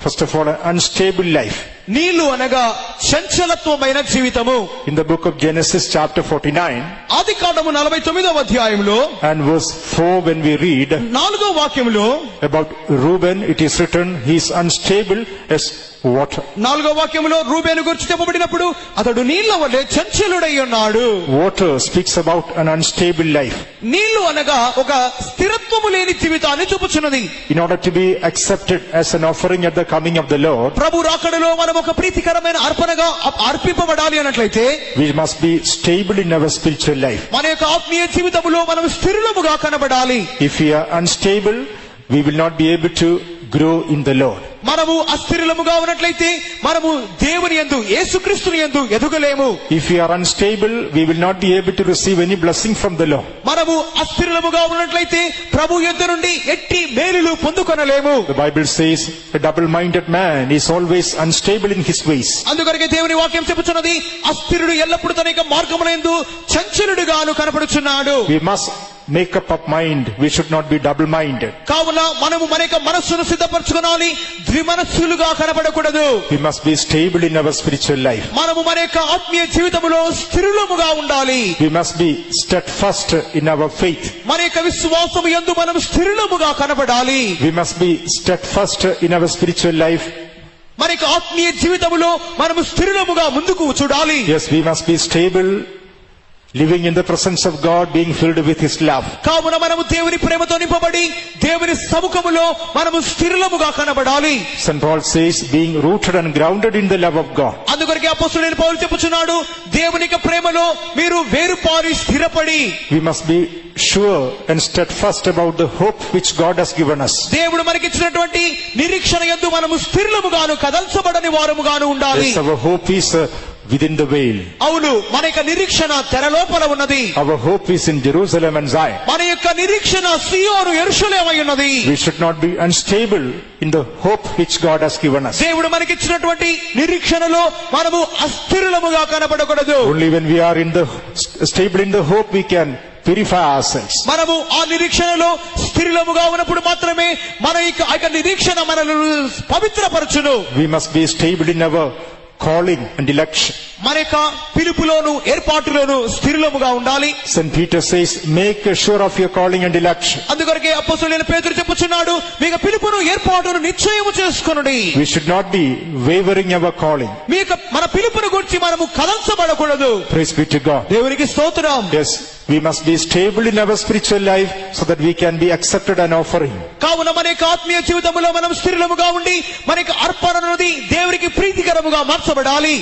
First of all, an unstable life. నీళ్ళు అనగా చంచలత్వమైన జీవితము In the book of Genesis chapter 49 ఆది కాండము నలభై తొమ్మిదవ అధ్యాయంలో and verse 4 when we read నాలుగో వాక్యంలో about Reuben, it is written, he is unstable as water. నాలుగో వాక్యంలో రూబేను గురించి చెప్పబడినప్పుడు అతడు నీళ్ళ వల్లే చంచలుడై ఉన్నాడు Water speaks about an unstable life. నీళ్ళు అనగా ఒక స్థిరత్వము లేని జీవితాన్ని చూపుచున్నది In order to be accepted as an offering at the coming of the Lord, ప్రభు రాకడలో మనం ఒక ప్రీతికరమైన అర్పణగా అప్- అర్పింపబడాలి అన్నట్లయితే we must be stable in our spiritual life. మన యొక్క ఆత్మీయ జీవితంలో మనం స్థిరులముగా కనబడాలి If we are unstable, we will not be able to grow in the Lord. మనము అస్థిరులముగా ఉన్నట్లయితే మనము దేవుని యందు యేసుక్రీస్తుని యందు ఎదుగలేము If we are unstable, we will not be able to receive any blessing from the Lord. మనము అస్థిరులముగా ఉన్నట్లయితే ప్రభు యుద్ధ నుండి ఎట్టి మేలులు పొందుకొనలేము The Bible says a double-minded man is always unstable in his ways. అందుకొరకే దేవుని వాక్యం చెప్పుచున్నది అస్థిరుడు ఎల్లప్పుడూ తన యొక్క మార్గములందు చంచలుడుగాను కనపడుచున్నాడు We must make up our mind. We should not be double-minded. కావున మనము మన యొక్క మనస్సును సిద్ధపరచుకోవాలి ద్విమనస్సులుగా కనపడకూడదు We must be stable in our spiritual life. మనము మన యొక్క ఆత్మీయ జీవితంలో స్థిరులముగా ఉండాలి We must be steadfast in our faith. మన యొక్క విశ్వాసము యందు మనం స్థిరులముగా కనపడాలి We must be steadfast in our spiritual life. మన యొక్క ఆత్మీయ జీవితంలో మనము స్థిరులముగా ముందుకు చూడాలి Yes, we must be stable, living in the presence of God being filled with his love కావున మనము దేవుని ప్రేమతో నింపబడి దేవుని సముఖములో మనము స్థిరలముగా కనబడాలి. Saint Paul says being rooted and grounded in the love of God అందుకొరకి అపోస్తలుడైన పౌలు చెప్పుచున్నాడు దేవుని ప్రేమలో మీరు వేరు పారి స్థిరపడి. We must be sure and steadfast about the hope which God has given us దేవుడు మనకి ఇచ్చినటువంటి నిరీక్షణ యందు మనము స్థిరలముగాను కదల్చబడని వారముగాను ఉండాలి. Hope is within the veil. అవును మన యొక్క నిరీక్షణ తెరలోపల ఉన్నది Our hope is in Jerusalem and Zion. మన యొక్క నిరీక్షణ సియోను ఎరుషలేమై ఉన్నది We should not be unstable in the hope which God has given us. దేవుడు మనకిచ్చినటువంటి నిరీక్షణలో మనము అస్థిరులముగా కనబడకూడదు Only when we are in the stable in the hope we can purify ourselves. మనము ఆ నిరీక్షణలో స్థిరులముగా ఉన్నప్పుడు మాత్రమే మన యొక్క నిరీక్షణ మనల్ని పవిత్రపరచును We must be stable in our calling and election. మన యొక్క పిలుపులోను ఏర్పాటులోను స్థిరులముగా ఉండాలి St. Peter says, make sure of your calling and election. అందుకొరకే అప్పసులైన పేతురు చెప్పుచున్నాడు మీ పిలుపును ఏర్పాటును నిశ్చయము చేసుకొనుడి We should not be wavering our calling. మీ మన పిలుపును గురించి మనము కదల్చబడకూడదు Praise be to God. దేవునికి స్తోత్రం Yes, we must be stable in our spiritual life so that we can be accepted an offering. కావున మన యొక్క ఆత్మీయ జీవితంలో మనం స్థిరులముగా ఉండి మన యొక్క అర్పణ అనేది దేవునికి ప్రీతికరముగా మార్చబడాలి